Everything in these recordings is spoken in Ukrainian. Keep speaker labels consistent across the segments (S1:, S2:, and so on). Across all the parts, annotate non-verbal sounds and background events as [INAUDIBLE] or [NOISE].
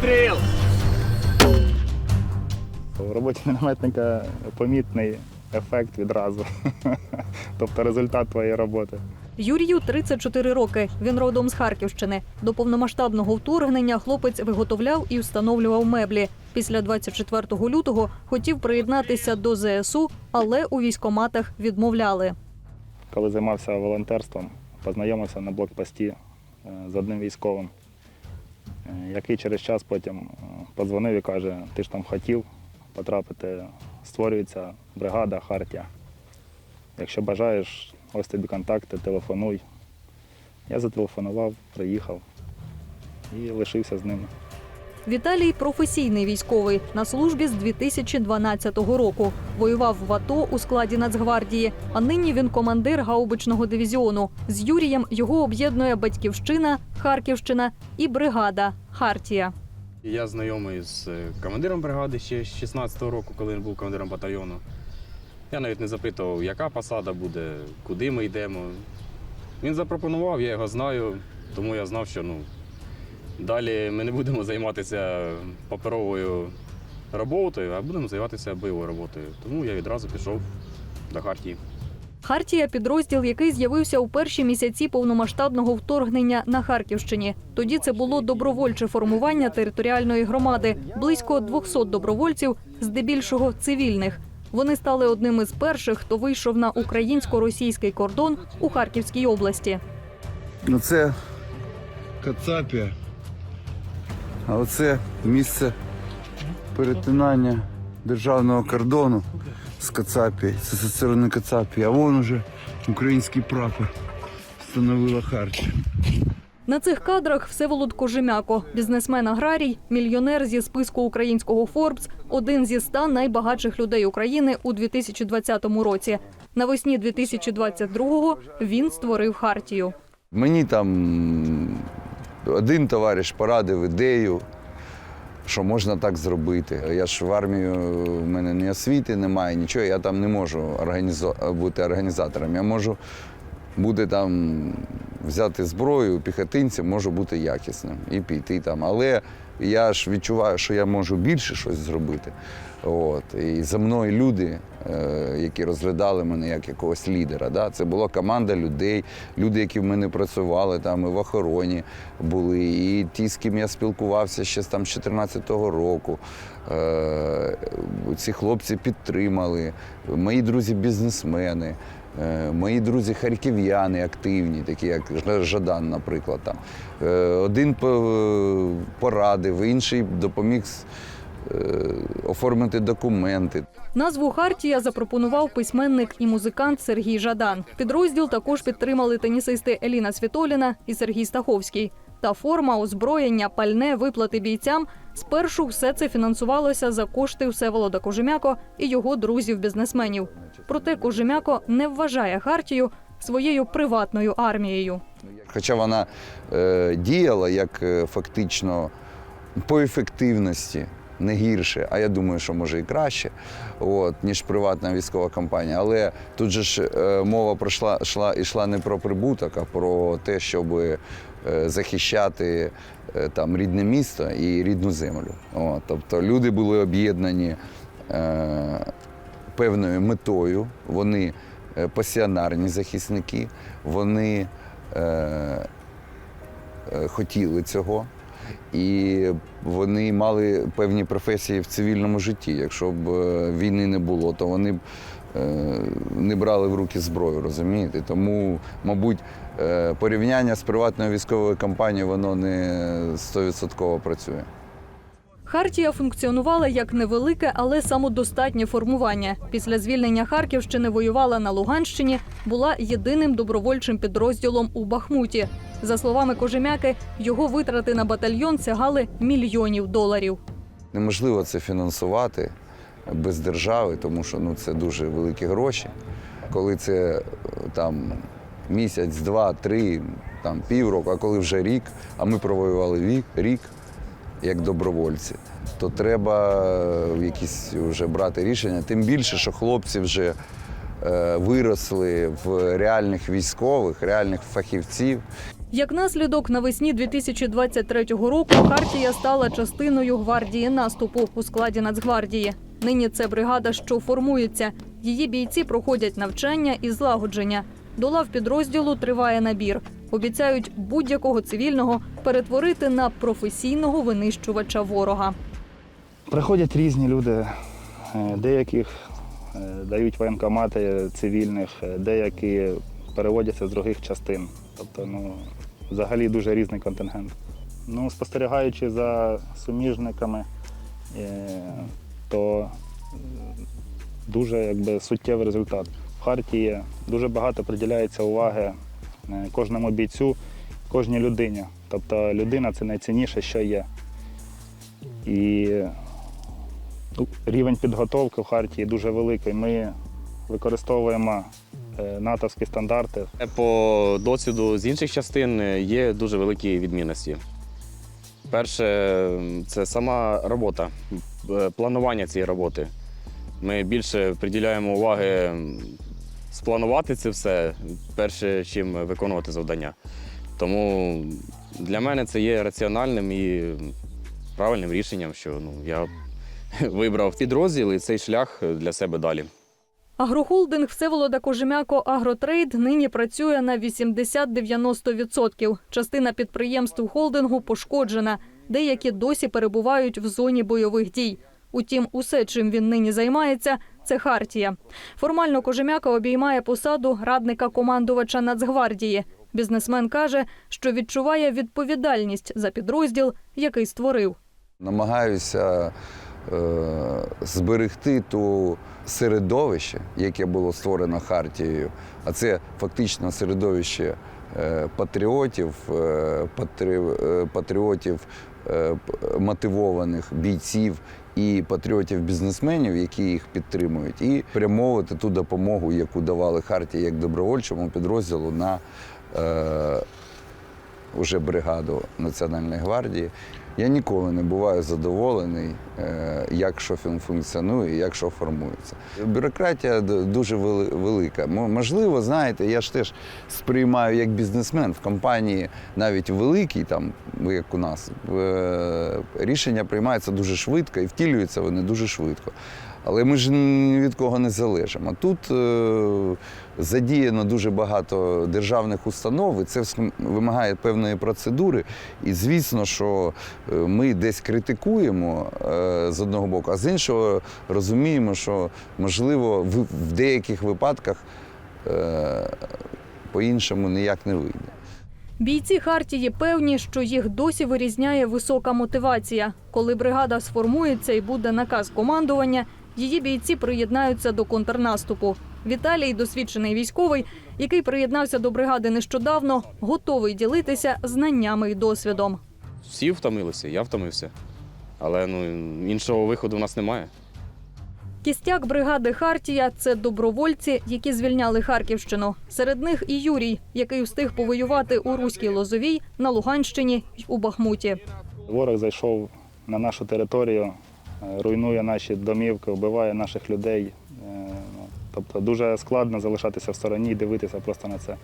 S1: Постріл!
S2: В роботі мінометника помітний ефект відразу. [LAUGHS] тобто результат твоєї роботи.
S3: Юрію 34 роки. Він родом з Харківщини. До повномасштабного вторгнення хлопець виготовляв і встановлював меблі. Після 24 лютого хотів приєднатися до ЗСУ, але у військоматах відмовляли.
S2: Коли займався волонтерством, познайомився на блокпості е, з одним військовим, який через час потім е, подзвонив і каже, ти ж там хотів потрапити, створюється бригада Хартія. Якщо бажаєш, ось тобі контакти, телефонуй. Я зателефонував, приїхав і лишився з ними.
S3: Віталій професійний військовий на службі з 2012 року. Воював в АТО у складі Нацгвардії. А нині він командир гаубичного дивізіону. З Юрієм його об'єднує батьківщина, Харківщина і бригада Хартія.
S4: Я знайомий з е, командиром бригади ще з 16-го року, коли він був командиром батальйону. Я навіть не запитував, яка посада буде, куди ми йдемо. Він запропонував, я його знаю, тому я знав, що ну, далі ми не будемо займатися паперовою роботою, а будемо займатися бойовою роботою. Тому я відразу пішов до Хартії.
S3: Хартія підрозділ, який з'явився у перші місяці повномасштабного вторгнення на Харківщині. Тоді це було добровольче формування територіальної громади, близько 200 добровольців, здебільшого цивільних. Вони стали одним із перших, хто вийшов на українсько-російський кордон у Харківській області.
S5: Ну це Кацапія. А оце місце перетинання державного кордону з Кацапією. Це зі сторони Кацапії. А вон уже український прапор встановила Хартія.
S3: На цих кадрах Всеволод Кожемяко, бізнесмен-аграрій, мільйонер зі списку українського Форбс, один зі ста найбагатших людей України у 2020 році. Навесні 2022-го він створив Хартію.
S5: Мені там один товариш порадив ідею, що можна так зробити. Я ж в армію, в мене ні освіти немає, нічого, я там не можу організо- бути організатором. Я можу бути там, взяти зброю, піхотинцем, можу бути якісним і піти там. Але я ж відчуваю, що я можу більше щось зробити. От. І за мною люди, е, які розглядали мене як якогось лідера. Да? Це була команда людей, люди, які в мене працювали там і в охороні були, і ті, з ким я спілкувався ще там з 14-го року. Е, ці хлопці підтримали, мої друзі-бізнесмени. Е, Мої друзі харків'яни активні, такі як Жадан, наприклад. Там. Е, Один по- порадив, інший допоміг е, оформити документи.
S3: Назву Хартія запропонував письменник і музикант Сергій Жадан. Підрозділ також підтримали тенісисти Еліна Світоліна і Сергій Стаховський. Та форма, озброєння, пальне, виплати бійцям. Спершу все це фінансувалося за кошти Всеволода Кожемяко і його друзів-бізнесменів. Проте Кожемяко не вважає Хартію своєю приватною армією.
S5: Хоча вона е, діяла як е, фактично по ефективності не гірше, а я думаю, що може і краще, от, ніж приватна військова компанія. Але тут же ж е, мова пройшла, йшла, йшла не про прибуток, а про те, щоб е, захищати е, там рідне місто і рідну землю. От, тобто люди були об'єднані е, певною метою. Вони е, пасіонарні захисники, вони е, е, хотіли цього. І вони мали певні професії в цивільному житті. Якщо б е, війни не було, то вони б е, не брали в руки зброю, розумієте? Тому, мабуть, е, порівняння з приватною військовою компанією воно не стовідсотково працює.
S3: Хартія функціонувала як невелике, але самодостатнє формування. Після звільнення Харківщини воювала на Луганщині, була єдиним добровольчим підрозділом у Бахмуті. За словами Кожемяки, його витрати на батальйон сягали мільйонів доларів.
S5: Неможливо це фінансувати без держави, тому що ну, це дуже великі гроші. Коли це е, там місяць, два, три, там півроку, а коли вже рік, а ми провоювали рік як добровольці, то треба е, якісь вже брати рішення. Тим більше, що хлопці вже е, виросли в реальних військових, реальних фахівців.
S3: Як наслідок, навесні 2023 року Хартія стала частиною гвардії наступу у складі Нацгвардії. Нині це бригада, що формується. Її бійці проходять навчання і злагодження. До лав підрозділу триває набір. Обіцяють будь-якого цивільного перетворити на професійного винищувача ворога.
S2: Приходять різні люди, е, деяких е, дають воєнкомати цивільних, е, деякі переводяться з других частин. Тобто, ну, взагалі дуже різний контингент. Ну, спостерігаючи за суміжниками, то дуже якби, суттєвий результат. В Хартії дуже багато приділяється уваги кожному бійцю, кожній людині. Тобто людина це найцінніше, що є. І Ну, Рівень підготовки в Хартії дуже великий. Ми використовуємо е, натовські стандарти.
S4: По досвіду з інших частин е, є дуже великі відмінності. Перше, це сама робота, е, планування цієї роботи. Ми більше приділяємо уваги спланувати це все, перше, чим виконувати завдання. Тому для мене це є раціональним і правильним рішенням, що ну, я [LAUGHS] вибрав підрозділ і цей шлях для себе далі.
S3: Агрохолдинг Всеволода Кожем'яко Агротрейд нині працює на 80-90%. Частина підприємств холдингу пошкоджена, деякі досі перебувають в зоні бойових дій. Утім, усе, чим він нині займається, це хартія. Формально Кожем'яка обіймає посаду радника командувача Нацгвардії. Бізнесмен каже, що відчуває відповідальність за підрозділ, який створив.
S5: Намагаюся е, зберегти ту середовище, яке було створено Хартією, а це фактично середовище патріотів, е, е, патріотів е, мотивованих бійців і патріотів-бізнесменів, які їх підтримують, і прямовувати ту допомогу, яку давали Харті як добровольчому підрозділу на е, уже бригаду Національної гвардії. Я ніколи не буваю задоволений, е, як що функціонує, як що формується. Бюрократія дуже велика. Можливо, знаєте, я ж теж сприймаю як бізнесмен в компанії, навіть великій, там, як у нас, е, рішення приймаються дуже швидко і втілюються вони дуже швидко. Але ми ж ні від кого не залежимо. Тут е, задіяно дуже багато державних установ, і це вимагає певної процедури. І звісно, що е, ми десь критикуємо е, з одного боку, а з іншого розуміємо, що можливо в, в деяких випадках е, по-іншому ніяк не вийде.
S3: Бійці Хартії певні, що їх досі вирізняє висока мотивація. Коли бригада сформується і буде наказ командування, її бійці приєднаються до контрнаступу. Віталій, досвідчений військовий, який приєднався до бригади нещодавно, готовий ділитися знаннями і досвідом.
S4: Всі втомилися, я втомився. Але ну, іншого виходу в нас немає.
S3: Кістяк бригади Хартія це добровольці, які звільняли Харківщину. Серед них і Юрій, який встиг повоювати у Руській Лозовій, на Луганщині й у Бахмуті.
S2: Ворог зайшов на нашу територію, руйнує наші домівки, вбиває наших людей. Е, Тобто дуже складно залишатися в стороні і дивитися просто на це.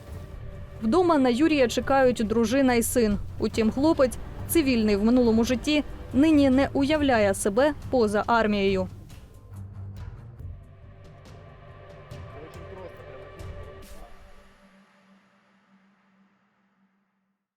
S3: Вдома на Юрія чекають дружина і син. Утім, хлопець, цивільний в минулому житті, нині не уявляє себе поза армією.